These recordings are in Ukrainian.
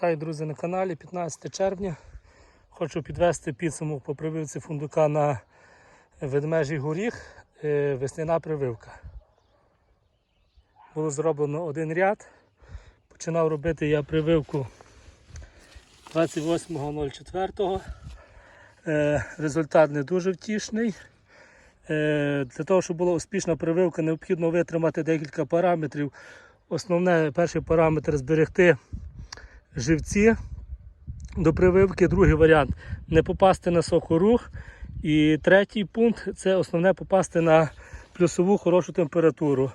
Вітаю, друзі, на каналі 15 червня. Хочу підвести підсумок по прививці фундука на ведмежий горіх. Е, Весняна прививка. Було зроблено один ряд. Починав робити я прививку 28.04. Е, Результат не дуже втішний. Е, Для того, щоб була успішна прививка, необхідно витримати декілька параметрів. Основне, перший параметр зберегти живці до прививки. Другий варіант не попасти на сокорух. І третій пункт це основне попасти на плюсову хорошу температуру.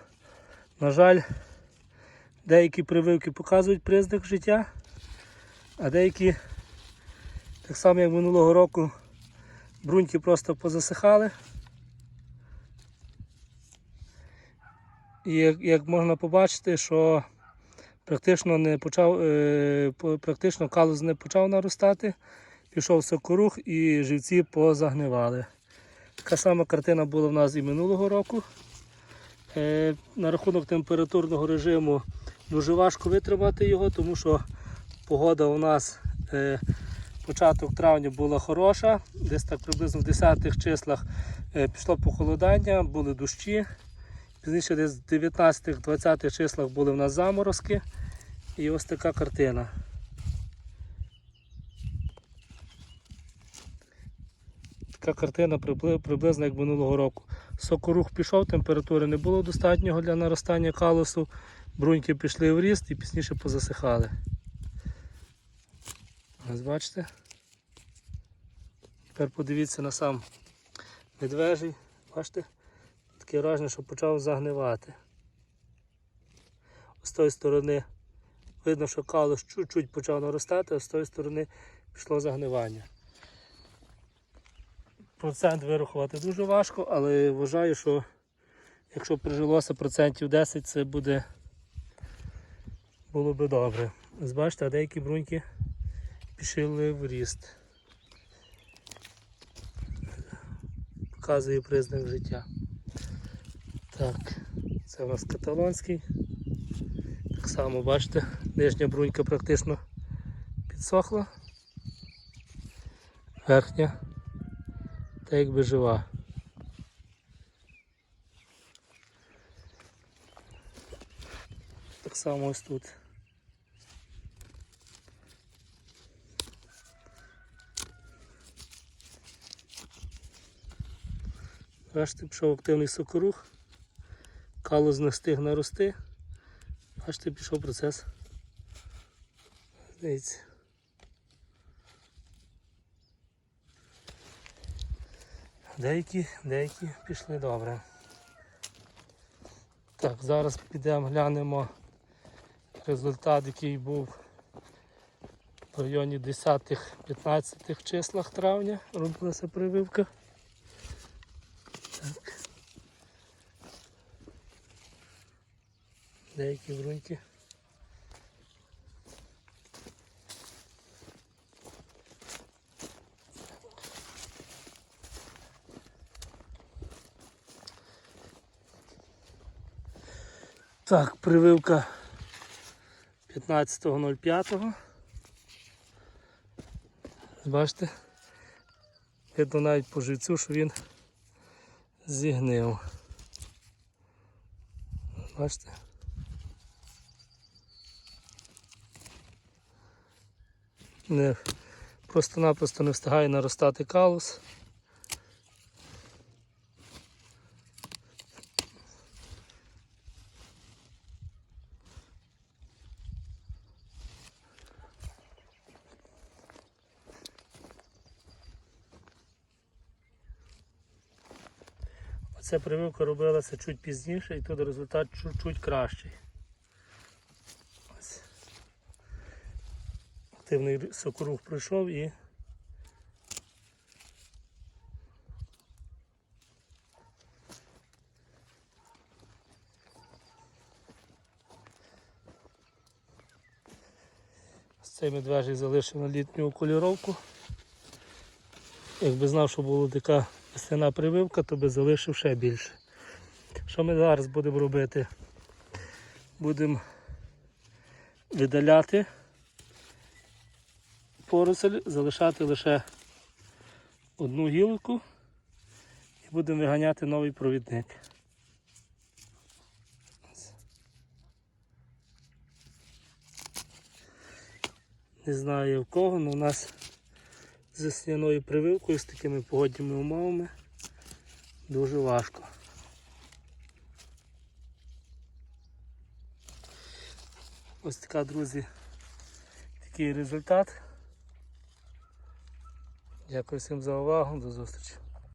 На жаль, деякі прививки показують признак життя, а деякі, так само як минулого року, бруньки просто позасихали. І як, як можна побачити, що практично не почав, е, практично калус не почав наростати, пішов сокорух і живці позагнивали. Така сама картина була в нас і минулого року. Е, на рахунок температурного режиму дуже важко витримати його, тому що погода у нас е, початок травня була хороша, десь так приблизно в 10-х числах пішло похолодання, були дощі. Пізніше десь в 19-20 числах були в нас заморозки. І ось така картина. Така картина приблизно як минулого року. Сокорух пішов, температури не було достатнього для наростання калусу. Бруньки пішли в ріст і пізніше позасихали. Ось бачите? Тепер подивіться на сам медвежий. Бачите? Таке враження, що почав загнивати. З тої сторони видно, що калуш чуть-чуть почав наростати, а з тої сторони пішло загнивання. Процент вирахувати дуже важко, але вважаю, що якщо прижилося процентів 10, це буде було би добре. Ось бачите, а деякі бруньки пішли в ріст. Показує признак життя. Так, це у нас каталонський. Так само, бачите, нижня брунька практично підсохла. Верхня та якби жива. Так само ось тут. Бачите, пішов активний сокорух. Калус не встиг нарости. Бачите, пішов процес. Дивіться. Деякі, деякі пішли добре. Так, зараз підемо глянемо результат, який був в районі 10-15 числах травня. Робилася прививка. Так. Деякі бруньки. Так, прививка 15.05. Бачите? Видно навіть по живцю, що він зігнив. Бачите? Просто-напросто не встигає наростати калус. Оця прививка робилася чуть пізніше і тут результат чуть-чуть кращий. Активний сокорух пройшов і Ось цей медвежий залишив на літню кольоровку. Якби знав, що була така весняна прививка, то би залишив ще більше. Що ми зараз будемо робити? Будемо видаляти поросель залишати лише одну гілку і будемо виганяти новий провідник. Не знаю в кого, але у нас з весняною прививкою, з такими погодніми умовами дуже важко. Ось така, друзі, такий результат. Дякую всім за увагу, до зустрічі.